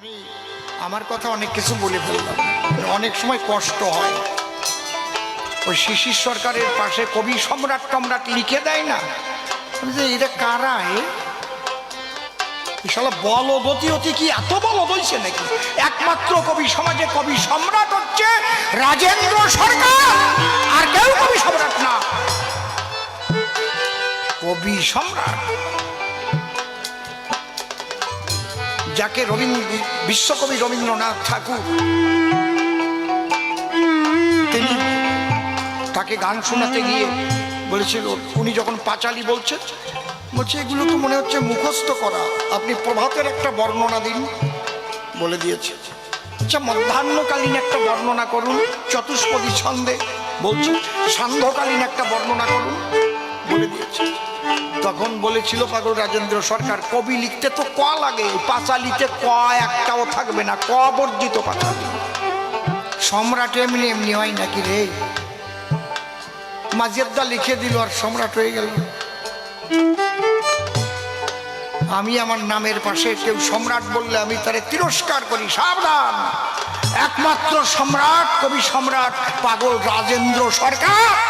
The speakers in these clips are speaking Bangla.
আমি আমার কথা অনেক কিছু বলে ফেললাম। অনেক সময় কষ্ট হয়। ওই শিশির সরকারের পাশে কবি সম্রাট টমরাট লিখে দেয় না? যে, এটা কারা এ? বিশাল বলবতী অতি কি এত বলদ হইছে নাকি? একমাত্র কবি সমাজে কবি সম্রাট হচ্ছে রাজেন্দ্র সরকার। আর কেউ কবি সম্রাট না। কবি সম্রাট? যাকে রবীন্দ্র বিশ্বকবি রবীন্দ্রনাথ ঠাকুর তিনি তাকে গান শোনাতে গিয়ে বলেছিল, উনি যখন পাঁচালি বলছেন, বলছে, এগুলো তো মনে হচ্ছে মুখস্থ করা। আপনি প্রভাতের একটা বর্ণনা দিন। বলে দিয়েছে। আচ্ছা মধ্যাহ্নকালীন একটা বর্ণনা করুন, চতুষ্পদী ছন্দে বলছে, সান্ধ্যকালীন একটা বর্ণনা করুন। বলে দিয়েছে। তখন বলেছিল পাগল রাজেন্দ্র, সরকার কবি লিখতে তো ক লাগে? পাঁচালিতে ক, একটাও থাকবে না। ক বর্জিত পাঁচালি সম্রাট এমনি এমনি হয় নাকি রে? মাজিয়াদা লিখে দিল আর সম্রাট হয়ে গেল। আমি আমার নামের পাশে কেউ সম্রাট বললে আমি তারে তিরস্কার করি। সাবধান! একমাত্র সম্রাট, কবি সম্রাট, পাগল রাজেন্দ্র সরকার!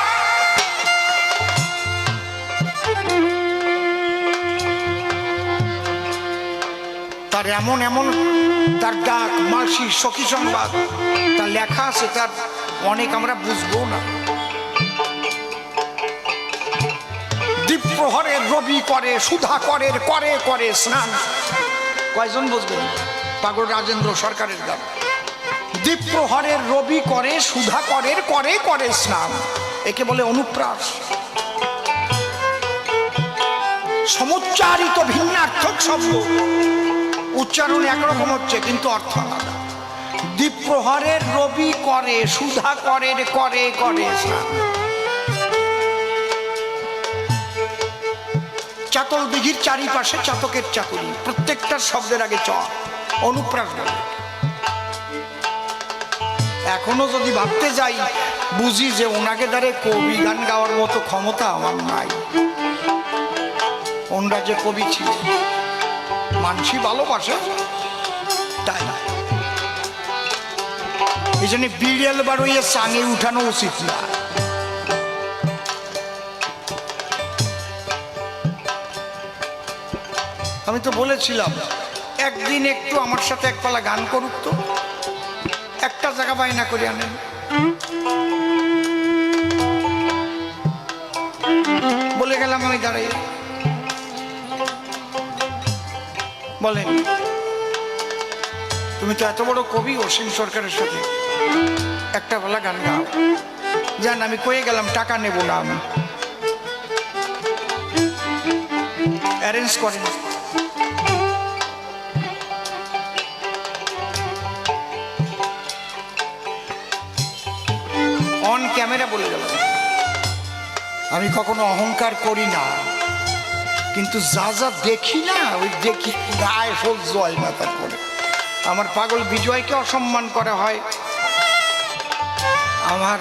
এমন এমন তার ডাক, মাসি, সখী সংবাদ। তার লেখা আছে, তার অনেক আমরা বুঝব না। দ্বীপ্রহরের রবি করে সুধা করের করে করে স্নান। কয়জন বুঝবেন পাগল রাজেন্দ্র সরকারের গান। দ্বীপ্রহরের রবি করে সুধা করের করে করে স্নান। একে বলে অনুপ্রাস। সমুচ্চারিত ভিন্নার্থক শব্দ। উচ্চারণ একরকম হচ্ছে, কিন্তু অর্থ আলাদা। দ্বীপ্রহরের রবি করে, সুধা করে করে স্নান চাতল দিঘির চারিপাশে চাতকের চাতুরি প্রত্যেকটা শব্দের আগে চ, অনুপ্রাস এখনও যদি ভাবতে যাই, বুঝি যে ওনাকে দ্বারে কবি গান গাওয়ার মতো ক্ষমতা আমার নাই। ওনরা যে কবি ছিল মানসি ভালোবাসে। তাই না? এই জন্য বিড়েল বারোইয়ে চাঙে উঠানো উচিত না। আমি তো বলেছিলাম, একদিন একটু আমার সাথে এক পালা গান করুক তো। একটা জায়গা বাইনা করে আনেন। বলে গেলাম আমি দাঁড়িয়ে বলেন। তুমি তো এত বড় কবি অসীম সরকারের সাথে। একটা বেলা গান গাও। জান, আমি কয়ে গেলাম, টাকা নেব না আমি। অ্যারেঞ্জ করেন। অন ক্যামেরা বলে গেল আমি কখনো অহংকার করি না। কিন্তু যা যা দেখি না, ওই দেখি গায়ে সহ্য হয় না তারপরে। আমার পাগল বিজয়কে অসম্মান করা হয়। আমার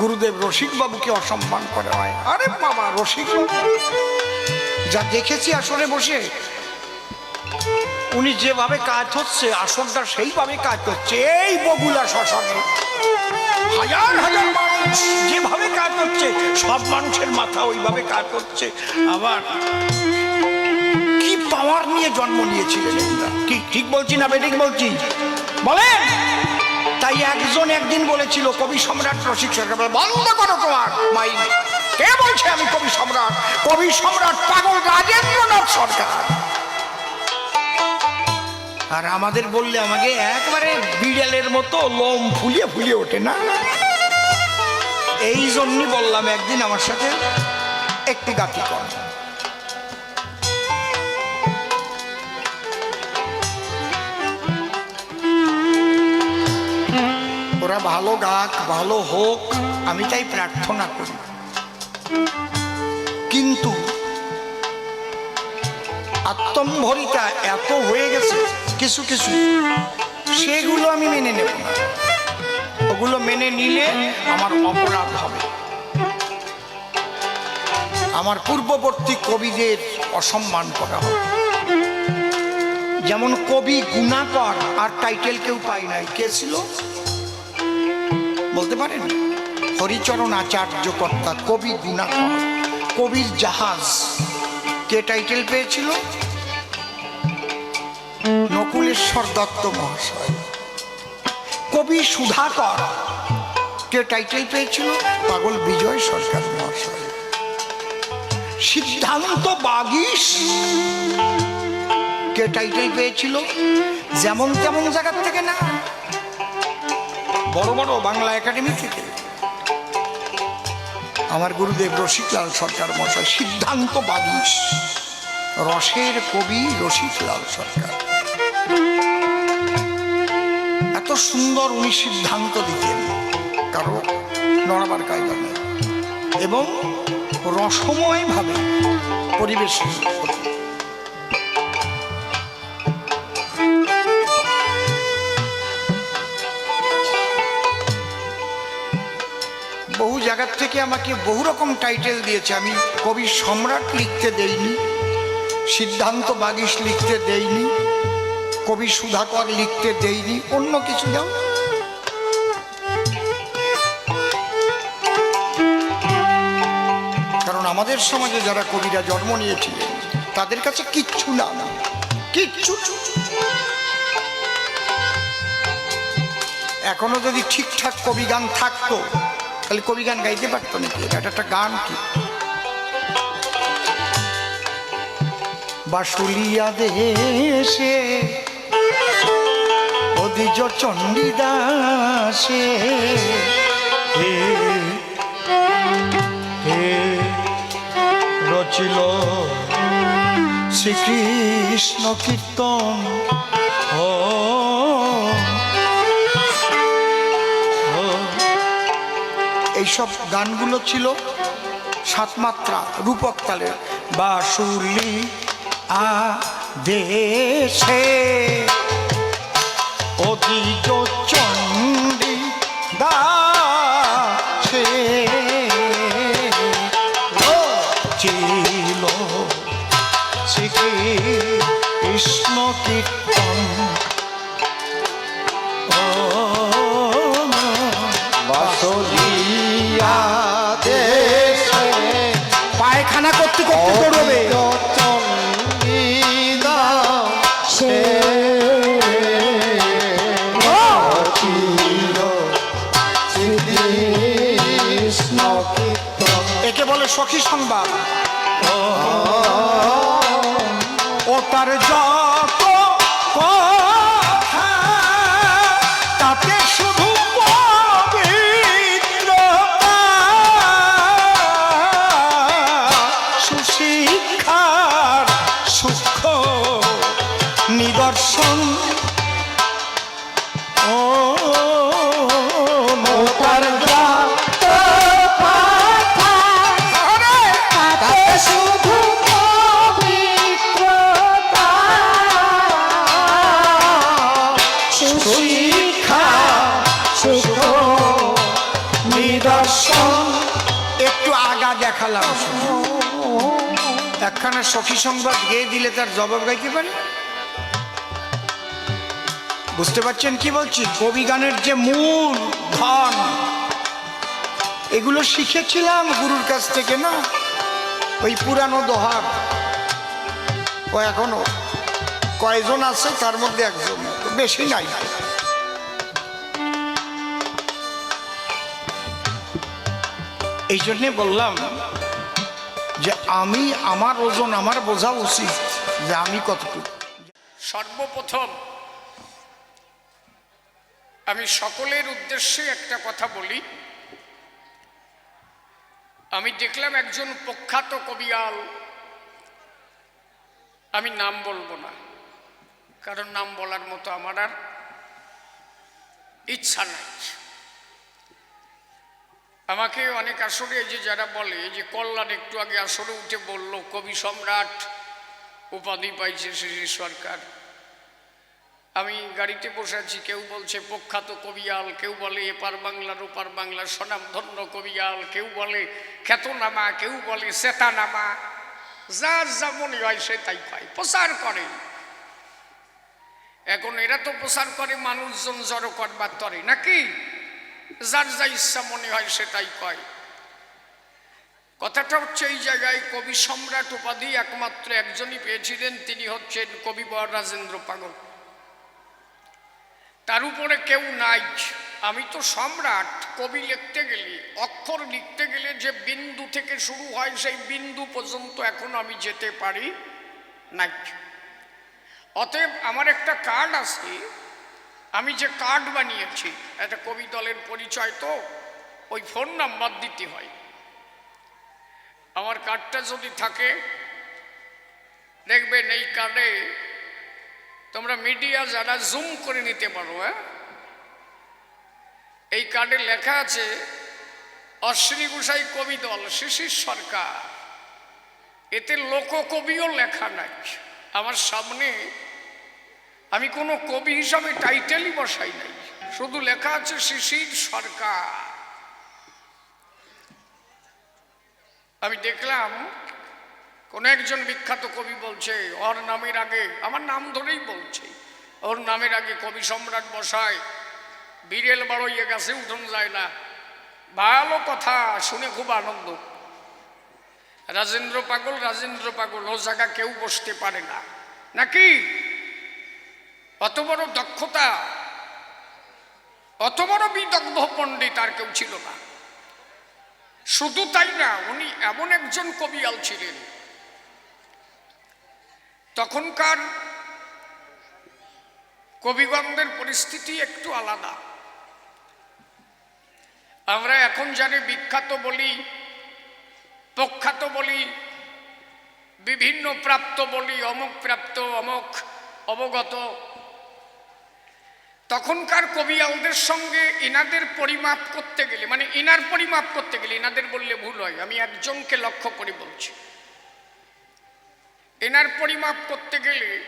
গুরুদেব রসিক বাবুকে অসম্মান করা হয়। আরে বাবা, রসিক যা দেখেছি আসলে বসে, উনি যেভাবে কাজ হচ্ছে আসনটা সেইভাবে কাজ হচ্ছে। এই বগুলা শ্মশানে। হাজার হাজার যেভাবে কাজ হচ্ছে সব মানুষের মাথা ওইভাবে কাজ হচ্ছে আবার কি পাওয়ার নিয়ে জন্ম নিয়েছিলেন কি, ঠিক বলছি না বেঠিক বলছি? বলেন! তাই একজন একদিন বলেছিল, কবি সম্রাট রসিক সরকার বন্ধ করো তোমার মাই কে বলছে আমি কবি সম্রাট? কবি সম্রাট পাগল রাজেন্দ্রনাথ সরকার। আর আমাদের বললে আমাকে একবারে বিড়ালের মতো লোম ফুলিয়ে ফুলিয়ে ওঠে। না। এই জন্যই বললাম একদিন আমার সাথে একটি গাতি কর। ওরা ভালো গাক, ভালো হোক, আমি তাই প্রার্থনা করি। কিন্তু আত্মম্ভরিতা এত হয়ে গেছে, কিছু কিছু, সেগুলো আমি মেনে নেব না। ওগুলো মেনে নিলে আমার অপরাধ হবে। আমার পূর্ববর্তী কবিদের অসম্মান করা হবে। যেমন কবি গুণাকর, আর টাইটেল কেউ পাই নাই। কে ছিল? বলতে পারেন? হরিচরণ আচার্য কর্তা কবি গুণাকর, কবির জাহাজ। কে টাইটেল পেয়েছিল? নকুলেশ্বর দত্ত মহাশয়। কবি সুধাকর। কে টাইটেল পেয়েছিল? পাগল বিজয় সরকার মহাশয়। সিদ্ধান্ত বাগিস। কে টাইটেল পেয়েছিল? যেমন তেমন জায়গার থেকে না। বড় বড় বাংলা একাডেমি থেকে। আমার গুরুদেব রসিকলাল সরকার মশাই সিদ্ধান্ত বাগিস। রসের কবি রসিকলাল সরকার। সুন্দর উনি সিদ্ধান্ত দিতেন। কারও নড়াবার কায়দা নেই। এবং রসময়ভাবে করতেন বহু জায়গার থেকে আমাকে বহু রকম টাইটেল দিয়েছে। আমি কবি সম্রাট লিখতে দেইনি, সিদ্ধান্ত বাগিস লিখতে দেইনি। কবি সুধাকর লিখতে দেইনি, অন্য কিছু দাও কারণ আমাদের সমাজে যারা কবিরা জন্ম নিয়েছিলেন, তাদের কাছে কিচ্ছু না কিচ্ছু এখনও যদি ঠিকঠাক কবি গান থাকতো, তাহলে কবি গান গাইতে পারতো নাকি? এটা একটা গান কি? বাসুলিয়া দেশে অধিজ চণ্ডীদাসে হে হে, রচিল শ্রীকৃষ্ণ কীর্তন। এইসব গানগুলো ছিল সাত মাত্রা রূপক তালের। বাসুলি আ দেশে অধিক চণ্ডী? দাসে সখী সংবাদ ও তার যত একখানা সখী সংবাদ গেয়ে দিলে তার জবাব গাইতে পারে? বুঝতে পারছেন কি বলছি? কবি গানের যে মূল ধন, এগুলো শিখেছিলাম গুরুর কাছ থেকে না? ওই পুরানো দোহার। ও এখনও। কয়জন আছে? তার মধ্যে একজন। বেশি নাই। এই জন্যে বললাম যে আমি আমার ওজন আমার বোঝা উচিত যে আমি কতটুকু। সর্বপ্রথম আমি সকলের উদ্দেশ্যে একটা কথা বলি। আমি দেখলাম একজন প্রখ্যাত কবিয়াল। আমি নাম বলব না, কারণ নাম বলার মতো আমার আর ইচ্ছা নাই। আমাকে অনেক আসরে যে যারা বলে যে কল্যাণ একটু আগে আসরে উঠে বলল, কবি সম্রাট উপাধি পাইছে শ্রী সরকার। আমি গাড়িতে বসে আছি, কেউ বলছে প্রখ্যাত কবিয়াল, কেউ বলে এপার বাংলার ওপার বাংলার স্বনামধন্য কবিয়াল, কেউ বলে খ্যাতনামা, কেউ বলে শ্বেতানামা। যার যা মনে হয় সে তাই পায়, প্রচার করে। এখন এরা তো প্রচার করে, মানুষজন জড়ো করবার তরে, নাকি? যার যা ইচ্ছা মনে হয় সেটাই কয় কথাটা হচ্ছে এই জায়গায় কবি সম্রাট উপাধি একমাত্র একজনই পেয়েছিলেন, তিনি হচ্ছেন কবি বর রাজেন্দ্র পাগল। তার উপরে কেউ নাই। আমি তো সম্রাট, কবি লিখতে গেলে, অক্ষর লিখতে গেলে যে বিন্দু থেকে শুরু হয়, সেই বিন্দু পর্যন্ত এখন আমি যেতে পারি নাই। অতএব আমার একটা কার্ড আছে আমি যে কার্ড বানিয়েছি, একটা কবি দলের পরিচয় তো, ওই ফোন নাম্বার দিতে হয়। আমার কার্ডটা যদি থাকে, দেখবেন এই কার্ডে তোমরা মিডিয়া যারা জুম করে নিতে পারো হ্যাঁ? এই কার্ডে লেখা আছে অশ্বিনী গোসাই কবি দল, শিশির সরকার। এতে লোককবিও লেখা নাই। আমার সামনে আমি কোনো কবি হিসাবে টাইটেলই বসাই নাই। শুধু লেখা আছে শিশির সরকার। আমি দেখলাম, কোন একজন বিখ্যাত কবি বলছে, ওর নামের আগে, আমার নাম ধরেই বলছে, ওর নামের আগে কবি সম্রাট বসায় বিরেল বাড়ইয়ে গেছে উঠোন যায় না। ভালো কথা, শুনে খুব আনন্দ। রাজেন্দ্র পাগল রাজেন্দ্র পাগল ও জায়গা কেউ বসতে পারে না। নাকি? অত বড় দক্ষতা, অত বড় বিদগ্ধ পণ্ডিত আর কেউ ছিল না। শুধু তাই না, উনি এমন একজন কবিয়াল ছিলেন। তখনকার কবিগণদের পরিস্থিতি একটু আলাদা। আমরা এখন জানি বিখ্যাত বলি, প্রখ্যাত বলি, বিভিন্ন প্রাপ্ত বলি, অমুক প্রাপ্ত, অমুক অবগত। তখনকার কবিয়ালদের সঙ্গে ইনাদের পরিমাপ করতে গেলে মানে ইনার পরিমাপ করতে গেলে ইনাদের বললে ভুল হয়, আমি একজনকে লক্ষ্য করে বলছি। এনার পরিমাপ করতে গেলে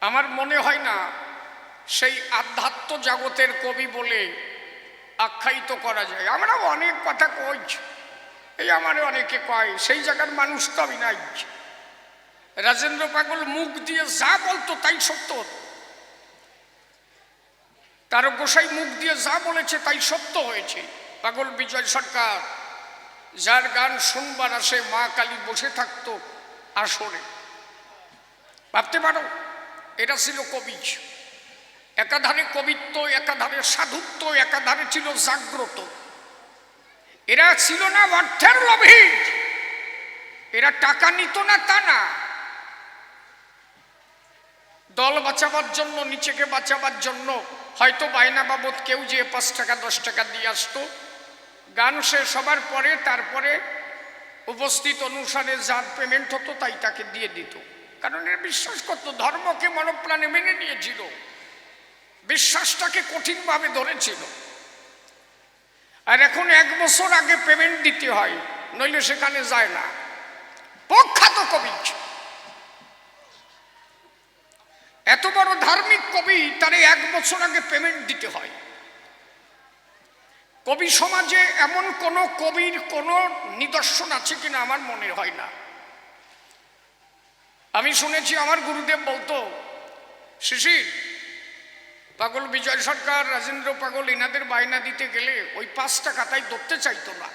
আমার মনে হয় না সেই আধ্যাত্ম জগতের কবি বলে আখ্যায়িত করা যায়। আমরা অনেক কথা কই এই আমার অনেকে কয়, সেই জায়গার মানুষ তো আমি নাই। রাজেন্দ্র পাগল মুখ দিয়ে যা বলতো তাই সত্য হতো। তার গোসাই মুখ দিয়ে যা বলেছে তাই সত্য হয়েছে। পাগল বিজয় সরকার, যার গান শুনবার আসে, মা কালী বসে থাকতো আসরে। ভাবতে পারো, এটা ছিল কবি একাধারে কবিত্ব, একাধারে সাধুত্ব, একাধারে ছিল জাগ্রত। এরা ছিল না অর্থের লোভী এরা টাকা নিত না তা না। দল বাঁচাবার জন্য, নিচেকে বাঁচাবার জন্য হয়তো বায়না বাবদ কেউ যে পাঁচ টাকা, দশ টাকা দিয়ে আসতো, গান শেষ হবার পরে, তারপরে উপস্থিত অনুসারে যার পেমেন্ট হতো তাই তাকে দিয়ে দিত। কারণ এর বিশ্বাস করতো, ধর্মকে মনপ্রাণে মেনে নিয়েছিল। বিশ্বাসটাকে কঠিনভাবে ধরেছিল। আর এখন এক বছর আগে পেমেন্ট দিতে হয়, নইলে সেখানে যায় না। প্রখ্যাত কবি এত বড় ধার্মিক কবি, তারে এক বছর আগে পেমেন্ট দিতে হয়। কবি সমাজে এমন কোন কবির কোন নিদর্শন আছে কিনা আমার মনে হয় না। আমি শুনেছি আমার গুরুদেব বলতো শিশির, পাগল বিজয় সরকার, রাজেন্দ্র পাগল, এনাদের বায়না দিতে গেলে ওই পাঁচটা কাতায় ধরতে চাইতো না।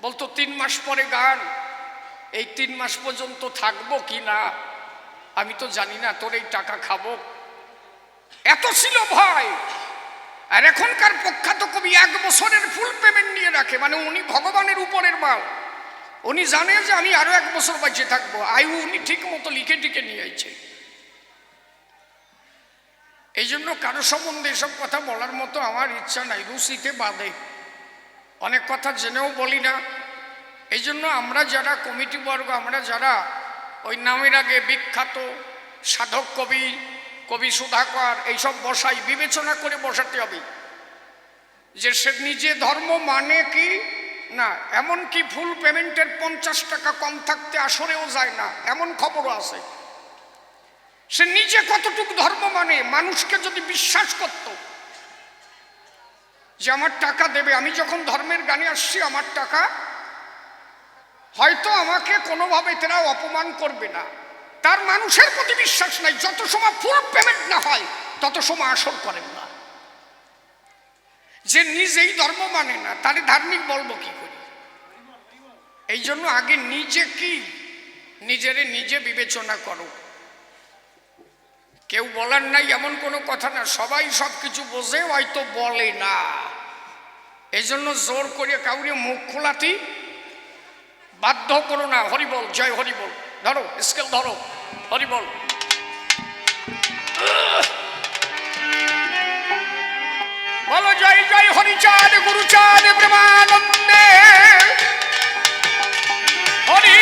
বলতো, তিন মাস পরে গান, এই তিন মাস পর্যন্ত থাকব কি না? আমি তো জানি না, তোর এই টাকা খাব এত ছিল ভয়। আর এখনকার প্রখ্যাত কবি এক বছরের ফুল পেমেন্ট নিয়ে রাখে মানে উনি ভগবানের উপরের মাল। উনি জানে যে আমি আরও এক বছর বাঁচে থাকব। আয়ু উনি ঠিক মতো লিখে টিকে নিয়ে আইছে। এই জন্য কারও সম্বন্ধে এসব কথা বলার মতো আমার ইচ্ছা নাই। রুচিতে বাদে। অনেক কথা জেনেও বলি না। এই জন্য আমরা যারা কমিটি বর্গ, আমরা যারা ওই নামের আগে বিখ্যাত সাধক কবি কবি সুধাকর এইসব বসাই বিবেচনা করে বসাতে হবে যে সে নিজে ধর্ম মানে কি? না, এমন কি ফুল পেমেন্টের পঞ্চাশ টাকা কম থাকতে আসরেও যায় না, এমন খবরও আছে। সে নিজে কতটুকু ধর্ম মানে? মানুষকে যদি বিশ্বাস করত যে আমার টাকা দেবে, আমি যখন ধর্মের গানে আসছি, আমার টাকা হয়তো আমাকে কোনোভাবে তারা অপমান করবে না। তার মানুষের প্রতি বিশ্বাস নাই। যত সময় ফুল পেমেন্ট না হয়, তত সময় আসল করেন না। যে নিজেই ধর্ম মানে না, তারে ধার্মিক বলব কি করি? এই জন্য আগে নিজে কি, নিজেরে নিজে বিবেচনা করো। কেউ বলার নাই এমন কোনো কথা না, সবাই সব কিছু বোঝে, হয়তো বলে না। এই জন্য জোর করে কাউরে মুখ খোলাতি বাধ্য করো না হরিবল জয় হরিবল ধরো স্কেল ধরো হরি বল। বলো জয় জয় হরিচাঁদ গুরুচাঁদ প্রেমানন্দে হরি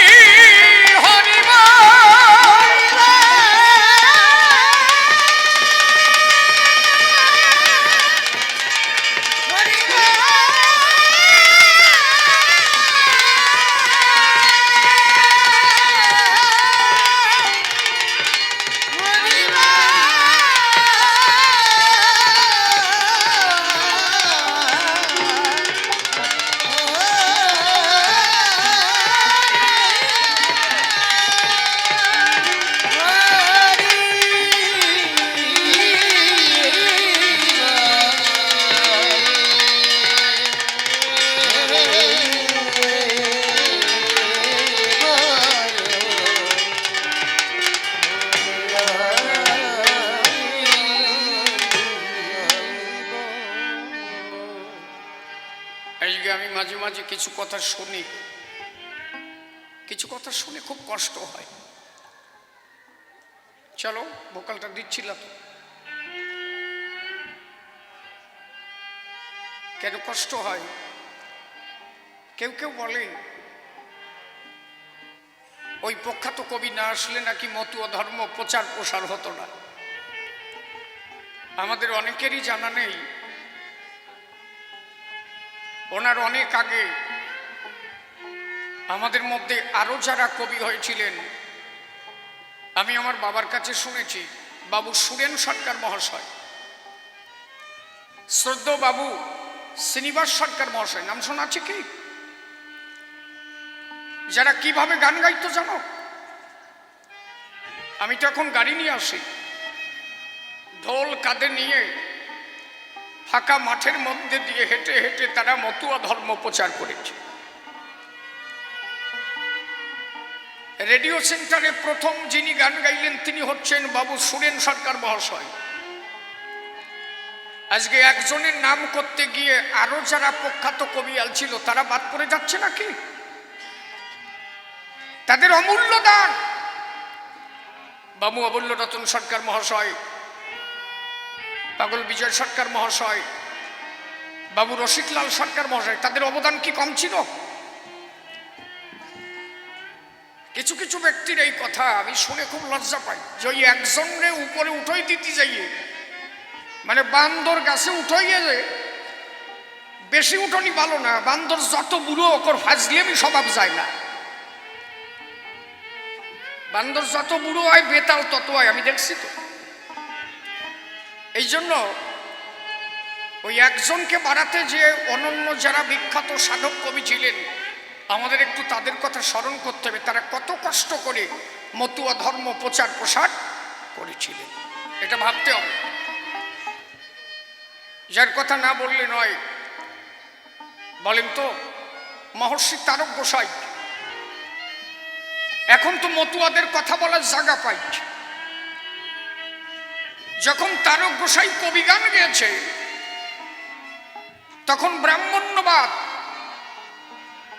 আজকে আমি মাঝে মাঝে কিছু কথা শুনি, কিছু কথা শুনে খুব কষ্ট হয়। চলো, ভোকালটা দিচ্ছিল তো কেন কষ্ট হয়? কেউ কেউ বলে, ওই প্রখ্যাত কবি না আসলে নাকি মতুয়া ধর্ম প্রচার প্রসার হতো না? আমাদের অনেকেরই জানা নেই ওনার অনেক আগে আমাদের মধ্যে আরও যারা কবি হয়েছিলেন, আমি আমার বাবার কাছে শুনেছি, বাবু সুরেন সরকার মহাশয়। শ্রদ্ধ বাবু শ্রীনিবাস সরকার মহাশয়, নাম শোনা আছে কি? যারা কীভাবে গান গাইতো জানো? আমি তো এখন গাড়ি নিয়ে আসি। ঢোল কাঁধে নিয়ে ফাঁকা মাঠের মধ্যে দিয়ে হেঁটে হেঁটে তারা মতুয়া ধর্ম প্রচার করেছে। রেডিও সেন্টারে প্রথম যিনি গান গাইলেন তিনি হচ্ছেন বাবু সুরেন সরকার মহাশয়। আজকে একজনের নাম করতে গিয়ে আরও যারা প্রখ্যাত কবিয়াল ছিল তারা বাদ পড়ে যাচ্ছে নাকি? তাদের অমূল্য দান। বাবু অমূল্য রতন সরকার মহাশয় পাগল বিজয় সরকার মহাশয়, বাবু রসিকলাল সরকার মহাশয়, তাদের অবদান কি কম ছিল? কিছু কিছু ব্যক্তির এই কথা আমি শুনে খুব লজ্জা পাই যে ওই একজনরে উপরে উঠোই দিতে যাইয়ে মানে বান্দর গাছে উঠাইয়ে যে বেশি উঠোনি ভালো না, বান্দর যত বুড়ো ওকর ফাজলিয়ামি স্বভাব যায় না। বান্দর যত বুড়ো হয়, বেতাল তত হয়, আমি দেখছি তো। এই জন্য ওই একজনকে বাড়াতে যে অনন্য যারা বিখ্যাত সাধক কবি ছিলেন, আমাদের একটু তাদের কথা স্মরণ করতে হবে। তারা কত কষ্ট করে মতুয়া ধর্ম প্রচার প্রসার করেছিলেন। এটা ভাবতে হবে। যার কথা না বললে নয়, বলেন তো, মহর্ষি তারক গোসাই, এখন তো মতুয়াদের কথা বলার জায়গা পাই যখন তারক গোসাই কবি গান গেয়েছে, তখন ব্রাহ্মণ্যবাদ,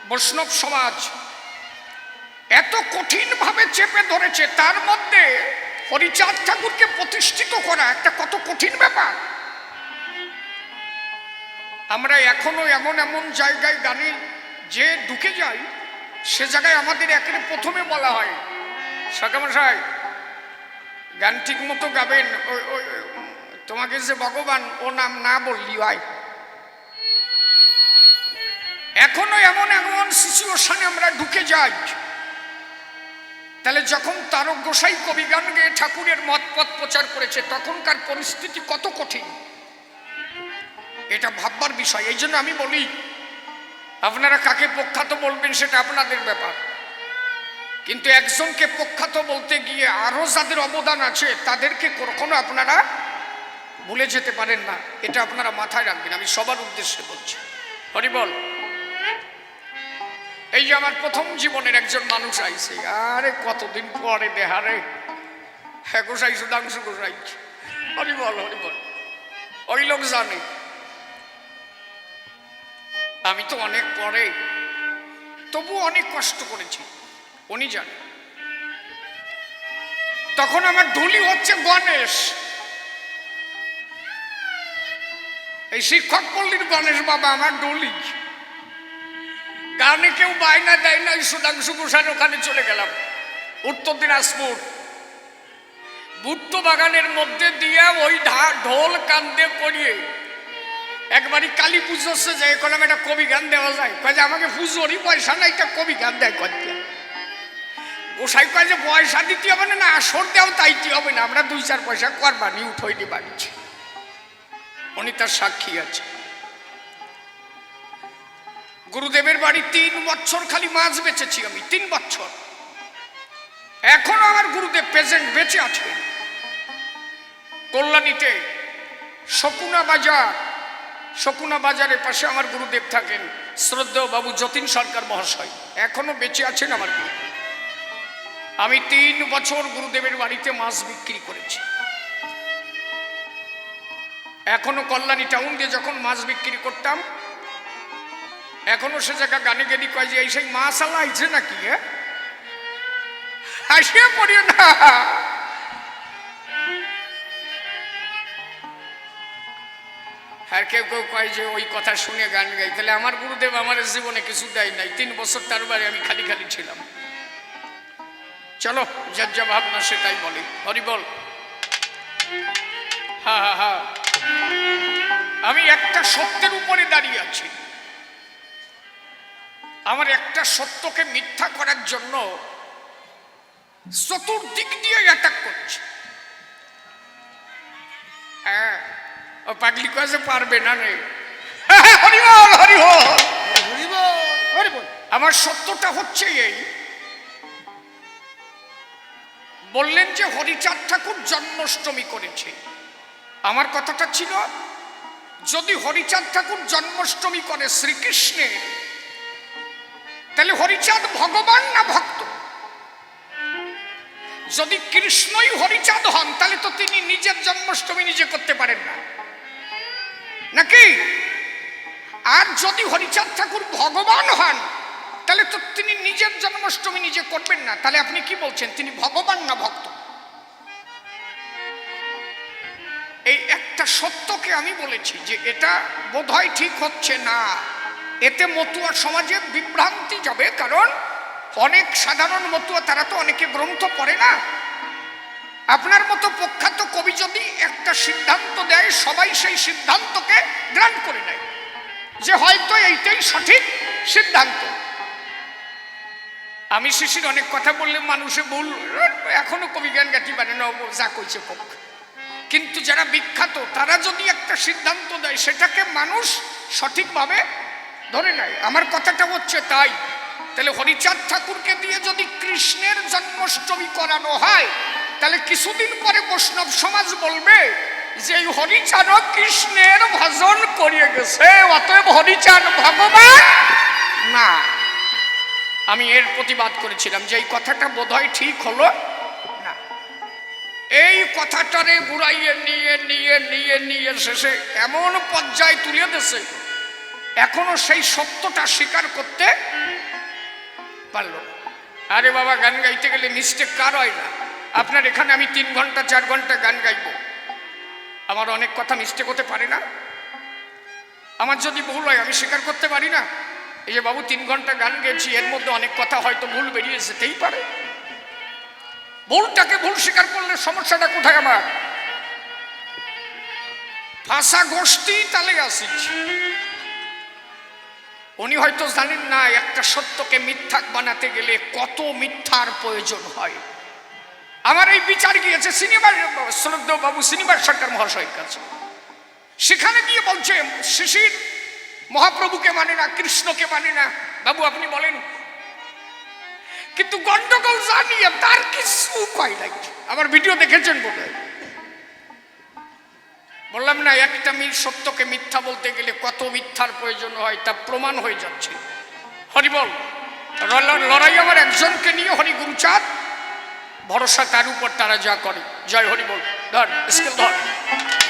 বৈষ্ণব সমাজ এত কঠিনভাবে চেপে ধরেছে, তার মধ্যে হরিচাঁদ ঠাকুরকে প্রতিষ্ঠিত করা একটা কত কঠিন ব্যাপার। আমরা এখনও এমন এমন জায়গায় গানে যে ঢুকে যাই, সে জায়গায় আমাদের একের প্রথমে বলা হয়। সকামশাই গান ঠিক মতো গাবেন, ওই তোমাকে যে ভগবান, ও নাম না বললি হয় এখনও এমন এমন সিচুয়েশনে আমরা ঢুকে যাই। তাহলে যখন তারক গোসাই কবি গান গেয়ে ঠাকুরের মত পথ প্রচার করেছে, তখনকার পরিস্থিতি কত কঠিন? এটা ভাববার বিষয়। এই জন্য আমি বলি, আপনারা কাকে প্রখ্যাত বলবেন সেটা আপনাদের ব্যাপার। কিন্তু একজনকে প্রখ্যাত বলতে গিয়ে আরও যাদের অবদান আছে, তাদেরকে কখনো আপনারা ভুলে যেতে পারেন না। এটা আপনারা মাথায় রাখবেন, আমি সবার উদ্দেশ্যে বলছি। হরিবল এই যে আমার প্রথম জীবনের একজন মানুষ আইছে, আরে কতদিন পরে দেহারে হ্যাঁ গোসাই সুধাংশু গোসাই। হরিবল হরিবল ওই লোক জানে। আমি তো অনেক পরে তবু অনেক কষ্ট করেছি। উনি জানে। তখন আমার ঢুলি হচ্ছে গণেশ। এই শিক্ষক পল্লীর গণেশ বাবা আমার ডলি। গানে কেউ বায়না দেয় না সুধাংশু ঘোষার ওখানে চলে গেলাম, উত্তর দিনাজপুর। ভুট্টো বাগানের মধ্যে দিয়ে ওই ঢোল কান্দে পড়িয়ে একবারই কালী পুজো হচ্ছে যে, এখন একটা কবি গান দেওয়া যায়। যে, আমাকে পুজোরই পয়সা নাই, একটা কবি গান দেয় কয়েকটা। গোসাই কয় যে পয়সা দিতে হবে না না, আসর দেও, তাইতে হবে না, আমরা দুই চার পয়সা করবানি উঠোইনি বাড়িছি উনি তার সাক্ষী আছে। গুরুদেবের বাড়ি তিন বছর খালি মাছ বেচেছি আমি, তিন বছর। এখনও আমার গুরুদেব প্রেজেন্ট বেঁচে আছে। কল্যাণীতে শকুনা বাজার, শকুনা বাজারের পাশে আমার গুরুদেব থাকেন শ্রদ্ধেয় বাবু যতীন সরকার মহাশয়, এখনও বেঁচে আছেন আমার গুরু আমি তিন বছর গুরুদেবের বাড়িতে মাছ বিক্রি করেছি। এখনও কল্যাণী টাউন দিয়ে যখন মাছ বিক্রি করতাম, এখনও সে জায়গা গানে গেলি কয় যে, এই সেই মাছ আলা আইছে নাকি হ্যাঁ? পড়িও না। আর কেউ কেউ কয় যে, ওই কথা শুনে গান গাই। তাহলে আমার গুরুদেব আমার জীবনে কিছু দেয় নাই। তিন বছর তার বাড়ি আমি খালি খালি ছিলাম। চলো যার যা ভাবনা সেটাই বলে। হরি বল। হা হা হা। আমি একটা সত্যের উপরে দাঁড়িয়ে আছি। আমার একটা সত্যকে মিথ্যা করার জন্য চতুর্দিক দিয়ে অ্যাটাক করছে। হ্যাঁ ও পাগলি কাজে পারবে না রে। হরিবল হরিবল আমার সত্যটা হচ্ছে এই বললেন যে হরিচাঁদ ঠাকুর জন্মাষ্টমী করেছে। আমার কথাটা ছিল, যদি হরিচাঁদ ঠাকুর জন্মাষ্টমী করে শ্রীকৃষ্ণের, তাহলে হরিচাঁদ ভগবান না ভক্ত? যদি কৃষ্ণই হরিচাঁদ হন, তাহলে তো তিনি নিজের জন্মাষ্টমী নিজে করতে পারেন না। নাকি? আর যদি হরিচাঁদ ঠাকুর ভগবান হন তাহলে তো তিনি নিজের জন্মাষ্টমী নিজে করবেন না। তাহলে আপনি কি বলছেন? তিনি ভগবান না ভক্ত? এই একটা সত্যকে আমি বলেছি যে এটা বোধহয় ঠিক হচ্ছে না। এতে মতুয়া সমাজে বিভ্রান্তি যাবে, কারণ অনেক সাধারণ মতুয়া, তারা তো অনেকে গ্রন্থ পড়ে না। আপনার মতো প্রখ্যাত কবি যদি একটা সিদ্ধান্ত দেয়, সবাই সেই সিদ্ধান্তকে গ্রান্ট করে নেয়। যে হয়তো এইটাই সঠিক সিদ্ধান্ত। আমি শিশির অনেক কথা বললে মানুষে ভুল এখনও কবি জ্ঞান গাঁথি পারে না যা কইছে পক্ষ কিন্তু যারা বিখ্যাত, তারা যদি একটা সিদ্ধান্ত দেয়, সেটাকে মানুষ সঠিকভাবে ধরে নেয়। আমার কথাটা হচ্ছে তাই। তাহলে হরিচাঁদ ঠাকুরকে দিয়ে যদি কৃষ্ণের জন্মাষ্টমী করানো হয়, তাহলে কিছুদিন পরে বৈষ্ণব সমাজ বলবে যে এই কৃষ্ণের ভজন করিয়ে গেছে, অতএব হরিচাঁদ ভগবান না। আমি এর প্রতিবাদ করেছিলাম যে এই কথাটা বোধহয় ঠিক হলো না। এই কথাটারে ঘুরাইয়ে নিয়ে নিয়ে নিয়ে নিয়ে শেষে এমন পর্যায়ে তুলে দিছে এখনও সেই সত্যটা স্বীকার করতে পারল আরে বাবা, গান গাইতে গেলে মিস্টেক কার হয় না। আপনার এখানে আমি তিন ঘণ্টা, চার ঘণ্টা গান গাইব। আমার অনেক কথা মিস্টেক হতে পারে না। আমার যদি ভুল হয়, আমি স্বীকার করতে পারি না। এই যে বাবু তিন ঘণ্টা গান গেছি এর মধ্যে অনেক কথা হয়তো ভুল বেরিয়ে যেতেই পারে। ভুলটাকে ভুল স্বীকার করলে সমস্যাটা কোথায় আমার? ভাষা গোষ্ঠী তালে আসিছি। উনি হয়তো জানেন না, একটা সত্যকে মিথ্যা বানাতে গেলে কত মিথ্যার প্রয়োজন হয়। আমার এই বিচার গিয়েছে সিনেমার, শ্রদ্ধেয় বাবু, সিনেমার সরকার মহাশয়ের কাছে। সেখানে গিয়ে বলছে, শিশির মহাপ্রভুকে মানে না, কৃষ্ণকে মানে না। বাবু, আপনি বলেন। কিন্তু গন্ডগোল জানিয়ে তার কিছু উপায় নাই আমার ভিডিও দেখেছেন বলে বললাম না, একটা মিল সত্যকে মিথ্যা বলতে গেলে কত মিথ্যার প্রয়োজন হয় তা প্রমাণ হয়ে যাচ্ছে। হরিবল লড়াই আমার একজনকে নিয়ে হরি গুরুচাঁদ। ভরসা তার উপর তারা যা করে। জয় হরিবল ধর ধর।